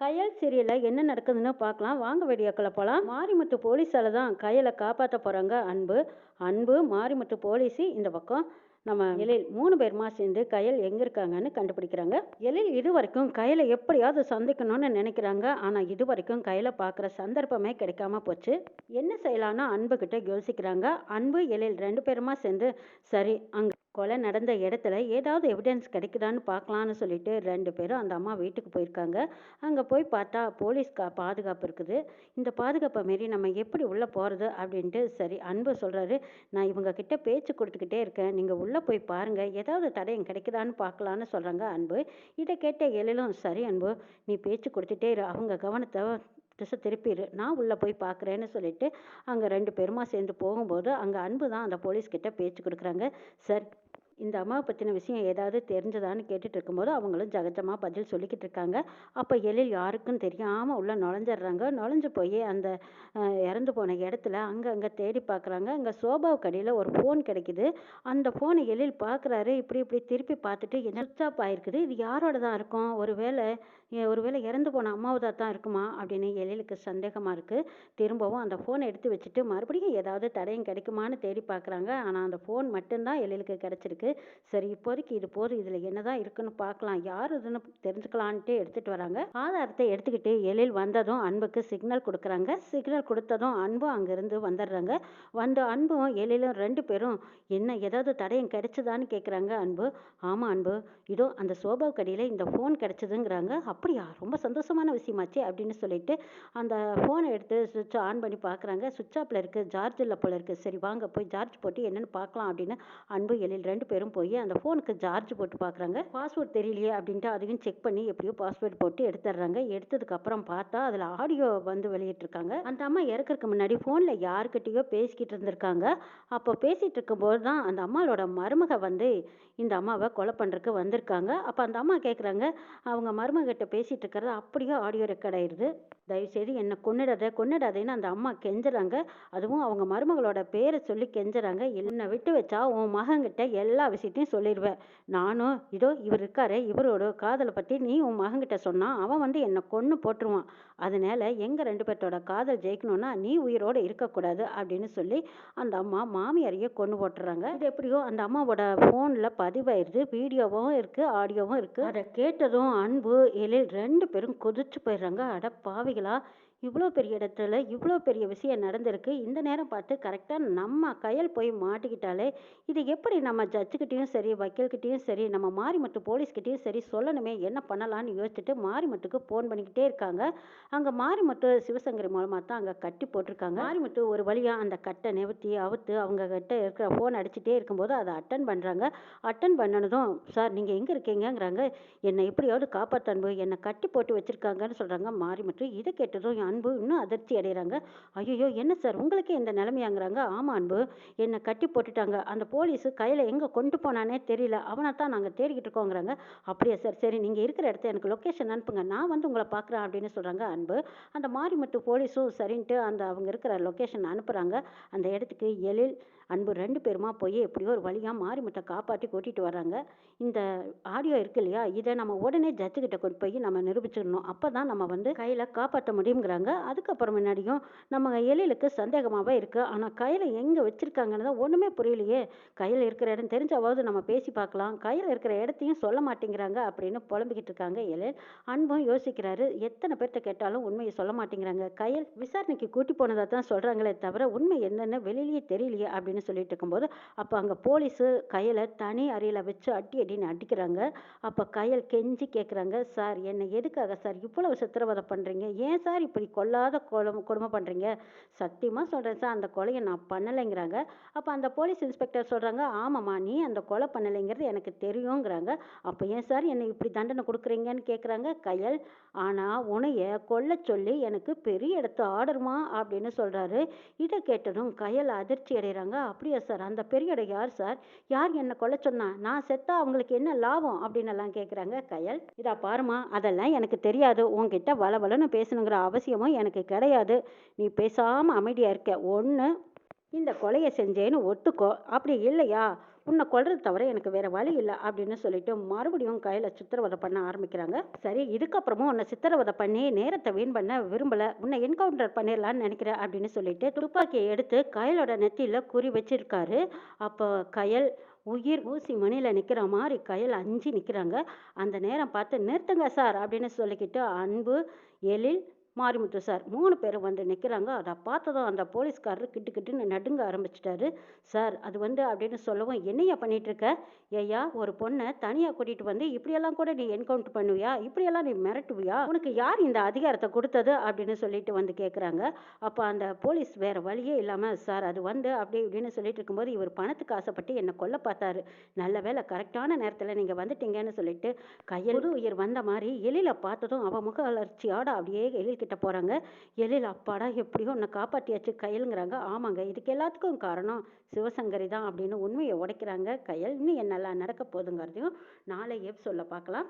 கயல் சீரியலில் என்ன நடக்குதுன்னு பார்க்கலாம். வாங்க வெடியாக்களை போகலாம் மாரிமுத்து போலீஸால தான் கயலை காப்பாற்ற போகிறாங்க அன்பு. அன்பு மாரிமுத்து போலீஸு இந்த பக்கம். நம்ம எழில் மூணு பேருமா சேர்ந்து கயல் எங்கே இருக்காங்கன்னு கண்டுபிடிக்கிறாங்க. எழில் இது வரைக்கும் கயலை எப்படியாவது சந்திக்கணும்னு நினைக்கிறாங்க. ஆனால் இது வரைக்கும் கயலை பார்க்குற சந்தர்ப்பமே கிடைக்காம போச்சு. என்ன செய்யலான்னு அன்புக்கிட்ட யோசிக்கிறாங்க. அன்பு எழில் ரெண்டு பேருமா சேர்ந்து சரி அங்கே கொலை நடந்த இடத்துல ஏதாவது எவிடன்ஸ் கிடைக்குதான்னு பார்க்கலான்னு சொல்லிட்டு ரெண்டு பேரும் அந்த அம்மா வீட்டுக்கு போயிருக்காங்க. அங்கே போய் பார்த்தா போலீஸ் கா பாதுகாப்பு இருக்குது. இந்த பாதுகாப்பை மாரி நம்ம எப்படி உள்ளே போகிறது அப்படின்ட்டு சரி அன்பு சொல்கிறாரு நான் இவங்க கிட்ட பேச்சு கொடுத்துக்கிட்டே இருக்கேன். நீங்கள் உள்ளே போய் பாருங்கள் ஏதாவது தடயம் கிடைக்குதான்னு பார்க்கலான்னு சொல்கிறாங்க அன்பு. இதை கேட்ட எழிலும் சரி அன்பு நீ பேச்சு கொடுத்துட்டே இரு. அவங்க கவனத்தை திசை திருப்பிடு நான் உள்ளே போய் பார்க்குறேன்னு சொல்லிட்டு அங்கே ரெண்டு பேருமா சேர்ந்து போகும்போது அங்கே அன்பு தான் அந்த போலீஸ்கிட்ட பேச்சு கொடுக்குறாங்க. சார் இந்த அம்மாவை பற்றின விஷயம் ஏதாவது தெரிஞ்சதான்னு கேட்டுட்டு இருக்கும்போது அவங்களும் ஜகஜமாக பதில் சொல்லிக்கிட்டு இருக்காங்க அப்போ எழில் யாருக்கும் தெரியாமல் உள்ளே நுழைஞ்சிடுறாங்க. நுழைஞ்சு போய் அந்த இறந்து போன இடத்துல அங்கே அங்கே தேடி பார்க்குறாங்க அங்கே சோபாவுக்கு கடையில் ஒரு ஃபோன் கிடைக்குது. அந்த ஃபோனை எழில் பார்க்குறாரு இப்படி இப்படி திருப்பி பார்த்துட்டு என்ன ஆயிருக்குது? இது யாரோட தான் இருக்கும்? ஒருவேளை ஒரு வேளை இறந்து போன அம்மாவதா தான் இருக்குமா? அப்படின்னு எழிலுக்கு சந்தேகமாக இருக்குது திரும்பவும் அந்த ஃபோனை எடுத்து வச்சுட்டு மறுபடியும் ஏதாவது தடையும் கிடைக்குமான்னு தேடி பார்க்குறாங்க ஆனால் அந்த ஃபோன் மட்டும்தான் எழிலுக்கு கிடச்சிருக்கு. சரி இப்போதைக்கு இது போதும் இதில் என்னதான் இருக்குன்னு பார்க்கலாம் யார் இதுன்னு தெரிஞ்சுக்கலான்ட்டு எடுத்துகிட்டு வராங்க. ஆதாரத்தை எடுத்துக்கிட்டு எழில் வந்ததும் அன்புக்கு சிக்னல் கொடுக்குறாங்க. சிக்னல் கொடுத்ததும் அன்பும் அங்கேருந்து வந்துடுறாங்க. வந்து அன்பும் எழிலும் ரெண்டு பேரும் என்ன ஏதாவது தடயம் கிடைச்சதான்னு கேட்குறாங்க அன்பு. ஆமாம் அன்பு. இதோ அந்த சோபாவுக்கடியில் இந்த ஃபோன் கிடைச்சதுங்கிறாங்க. அப்படியா? ரொம்ப சந்தோஷமான விஷயமாச்சு அப்படின்னு சொல்லிட்டு அந்த ஃபோனை எடுத்து சுவிட்ச் ஆன் பண்ணி பார்க்குறாங்க சுவிட்ச் ஆஃபில் இருக்குது சார்ஜ் இல்லை போல இருக்குது சரி வாங்க போய் சார்ஜ் போட்டு என்னென்னு பார்க்கலாம் அப்படின்னு அன்பு எழில் ரெண்டு பேரும் போய் அந்த ஃபோனுக்கு சார்ஜ் போட்டு பார்க்குறாங்க பாஸ்வேர்ட் தெரியலையே அப்படின்ட்டு அதையும் செக் பண்ணி எப்படியோ பாஸ்வேர்ட் போட்டு எடுத்துடுறாங்க. எடுத்ததுக்கு அப்புறம் பார்த்தா அதில் ஆடியோ வந்து வெளியிட்டிருக்காங்க. அந்த அம்மா இறக்குறதுக்கு முன்னாடி ஃபோனில் யாருக்கிட்டேயோ பேசிக்கிட்டு இருந்திருக்காங்க. அப்போ பேசிகிட்டு இருக்கும்போது தான் அந்த அம்மாவோட மருமக வந்து இந்த அம்மாவை கொலை பண்ணுறதுக்கு வந்திருக்காங்க. அப்போ அந்த அம்மா கேட்குறாங்க அவங்க மருமகிட்ட பேசிகிட்டு இருக்கிறது அப்படியே ஆடியோ ரெக்கார்ட் ஆயிடுது. தயவுசெய்து என்னை கொன்னுடாத கொன்னுடாதேன்னு அந்த அம்மா கெஞ்சுறாங்க. அதுவும் அவங்க மருமகளோட பேரை சொல்லி கெஞ்சுறாங்க. என்னை விட்டு வச்சா உன் மகன்கிட்ட எல்லா விஷயத்தையும் சொல்லிடுவேன் நானும் இதோ இவர் இருக்காரு இவரோட காதலை பற்றி நீ உன் மகன்கிட்ட சொன்னால் அவன் வந்து என்னை கொன்று போட்டுருவான். அதனால எங்கள் ரெண்டு பேர்த்தோட காதல் ஜெயிக்கணும்னா நீ உயிரோடு இருக்கக்கூடாது அப்படின்னு சொல்லி அந்த அம்மா மாமியாரையே கொண்டு போட்டுறாங்க. இது எப்படியோ அந்த அம்மாவோட ஃபோனில் பதிவாயிருது. வீடியோவும் இருக்குது ஆடியோவும் இருக்குது அதை கேட்டதும் அன்பு எழில் ரெண்டு பேரும் கொதிச்சு போயிடுறாங்க. அட பாவிகளா இவ்வளோ பெரிய இடத்துல இவ்வளோ பெரிய விஷயம் நடந்திருக்கு. இந்த நேரம் பார்த்து கரெக்டாக நம்ம கையில் போய் மாட்டிக்கிட்டாலே இது எப்படி நம்ம ஜட்ஜுக்கிட்டேயும் சரி வக்கீல்கிட்டேயும் சரி நம்ம மாரிமுத்து போலீஸ்கிட்டேயும் சரி சொல்லணுமே என்ன பண்ணலான்னு யோசிச்சுட்டு மாரிமுத்துக்கு ஃபோன் பண்ணிக்கிட்டே இருக்காங்க. அங்கே மாரிமுத்து சிவசங்கரி மூலமாக தான் அங்கே கட்டி போட்டிருக்காங்க. மாரிமுத்து ஒரு வழியாக அந்த கட்டை நிவர்த்தி அவுத்து அவங்க கிட்ட இருக்கிற ஃபோன் அடிச்சுட்டே இருக்கும்போது அதை அட்டன் பண்ணுறாங்க அட்டன் பண்ணனதும் சார் நீங்கள் எங்கே இருக்கீங்கங்கிறாங்க. என்னை எப்படியாவது காப்பாற்ற என்னை கட்டி போட்டு வச்சுருக்காங்கன்னு சொல்கிறாங்க மாரிமுத்து இதை கேட்டதும் அன்பு இன்னும் அதிர்ச்சி அடைகிறாங்க ஐயோ என்ன சார் உங்களுக்கே இந்த நிலைமையாங்கிறாங்க. ஆமாம் அன்பு. என்னை கட்டி போட்டுட்டாங்க. அந்த போலீஸு கையில் எங்கே கொண்டு போனானே தெரியல. அவனை தான் நாங்கள் தேடிக்கிட்டு இருக்கோங்கிறாங்க. அப்படியா சார் சரி நீங்கள் இருக்கிற இடத்த எனக்கு லொக்கேஷன் அனுப்புங்க. நான் வந்து உங்களை பார்க்குறேன் அப்படின்னு சொல்கிறாங்க அன்பு. அந்த மாரிமுத்து போலீஸும் சரின்ட்டு அந்த அவங்க இருக்கிற லொக்கேஷன் அனுப்புகிறாங்க அந்த இடத்துக்கு எழில் அன்பு ரெண்டு பேருமா போய் எப்படியோ ஒரு வழியாக மாரிமுத்தை காப்பாற்றி கூட்டிகிட்டு வராங்க இந்த ஆடியோ இருக்கு இல்லையா? இதை நம்ம உடனே ஜட்ஜுக்கிட்ட கொண்டு போய் நம்ம நிரூபிச்சிடணும். அப்போ தான் நம்ம வந்து கையில் காப்பாற்ற முடியுங்கிறாங்க. அதுக்கப்புறம் முன்னாடியும் நம்ம எழிலுக்கு சந்தேகமாகவே இருக்குது ஆனால் கையில் எங்கே வச்சுருக்காங்கன்னு தான் ஒன்றுமே புரியலையே. கையில் இருக்கிற இடம் தெரிஞ்சாவது நம்ம பேசி பார்க்கலாம். கையில் இருக்கிற இடத்தையும் சொல்ல மாட்டேங்கிறாங்க அப்படின்னு புலம்பிக்கிட்டு இருக்காங்க எழில். அன்பும் யோசிக்கிறாரு. எத்தனை பேர்த்த கேட்டாலும் உண்மையை சொல்ல மாட்டேங்கிறாங்க. கையில் விசாரணைக்கு கூட்டி போனதாக தான் சொல்கிறாங்களே தவிர உண்மை என்னென்னு வெளியிலேயே தெரியலையே அப்படின்னு அப்படின்னு சொல்லிட்டு இருக்கும்போது அப்போ அங்கே போலீஸு கையில் தனி அறையில் வச்சு அடி அடின்னு அடிக்கிறாங்க. அப்போ கையல் கெஞ்சி கேட்குறாங்க சார் என்னை எதுக்காக சார் இவ்வளவு சித்திரவதை பண்ணுறீங்க ஏன் சார் இப்படி கொல்லாத கொலம் கொடுமை பண்ணுறீங்க சத்தியமாக சொல்கிறேன் சார் அந்த கொலையை நான் பண்ணலைங்கிறாங்க. அப்போ அந்த போலீஸ் இன்ஸ்பெக்டர் சொல்கிறாங்க ஆமாம்மா நீ அந்த கொலை பண்ணலைங்கிறது எனக்கு தெரியுங்கிறாங்க. அப்போ ஏன் சார் என்னை இப்படி தண்டனை கொடுக்குறீங்கன்னு கேட்குறாங்க கையல். ஆனால் உனைய கொல்ல சொல்லி எனக்கு பெரிய இடத்து ஆர்டர்மா அப்படின்னு சொல்கிறாரு இதை கேட்டதும் கையல் அதிர்ச்சி அடைகிறாங்க. அப்படியா சார்? அந்த பெரிய இடம் யார் சார்? யார் என்னை கொல்ல சொன்னா? நான் செத்தா அவங்களுக்கு என்ன லாபம்? அப்படின்னு எல்லாம் கேட்குறாங்க கையல். இதா பாருமா அதெல்லாம் எனக்கு தெரியாது. உன்கிட்ட வளவலன்னு பேசணுங்கிற அவசியமும் எனக்கு கிடையாது. நீ பேசாமல் அமைதியாக இருக்க. ஒன்று இந்த கொலையை செஞ்சேன்னு ஒத்துக்கோ. அப்படி இல்லையா? உன்னை கொள்றது தவிர எனக்கு வேற வழி இல்லை அப்படின்னு சொல்லிட்டு மறுபடியும் கையில் சித்திரவதை பண்ண ஆரம்பிக்கிறாங்க. சரி இதுக்கப்புறமும் உன்னை சித்திரவதை பண்ணி நேரத்தை வீண் பண்ண விரும்பல. உன்னை என்கவுண்டர் பண்ணிடலான்னு நினைக்கிறேன் அப்படின்னு சொல்லிட்டு துப்பாக்கியை எடுத்து கயலோட நெத்தியில குறி வச்சிருக்காரு. அப்போ கயல் உயிர் ஊசி மணியில் நிற்கிற மாதிரி கயல் அஞ்சு நிற்கிறாங்க அந்த நேரம் பார்த்து நிறுத்துங்க சார் அப்படின்னு சொல்லிக்கிட்டு அன்பு எழில் மாரிமுத்து சார் மூணு பேரும் வந்து நிற்கிறாங்க அதை பார்த்ததும் அந்த போலீஸ்காரர் கிட்டு கிட்டுன்னு நடுங்க ஆரம்பிச்சிட்டாரு. சார் அது வந்து அப்படின்னு சொல்லவும் என்னையா பண்ணிகிட்ருக்க இருக்க ஏய்யா ஒரு பொண்ணை தனியாக கூட்டிகிட்டு வந்து இப்படியெல்லாம் கூட நீ என்கவுண்டர் பண்ணுவியா? இப்படியெல்லாம் நீ மிரட்டுவியா? உனக்கு யார் இந்த அதிகாரத்தை கொடுத்தது? அப்படின்னு சொல்லிட்டு வந்து கேட்குறாங்க அப்போ அந்த போலீஸ் வேறு வழியே இல்லாமல் சார் அது வந்து அப்படி இப்படின்னு சொல்லிட்டு இருக்கும்போது இவர் பணத்துக்கு ஆசைப்பட்டு என்னை கொல்ல பார்த்தாரு. நல்ல வேளை கரெக்டான நேரத்தில் நீங்கள் வந்துட்டீங்கன்னு சொல்லிட்டு கையில் உயிர் வந்த மாதிரி எழில பார்த்ததும் அவ முக வளர்ச்சியோட அப்படியே எழில் கிட்ட போகிறாங்க எழில் அப்பாடா எப்படியோ உன்னை காப்பாற்றியாச்சு கையலுங்கிறாங்க. ஆமாங்க இதுக்கு எல்லாத்துக்கும் காரணம் சிவசங்கரி தான் அப்படின்னு உண்மையை உடைக்கிறாங்க. கையல் இன்னும் என்னெல்லாம் நடக்க போகுதுங்கிறதையும் நாளையே சொல்ல பார்க்கலாம்.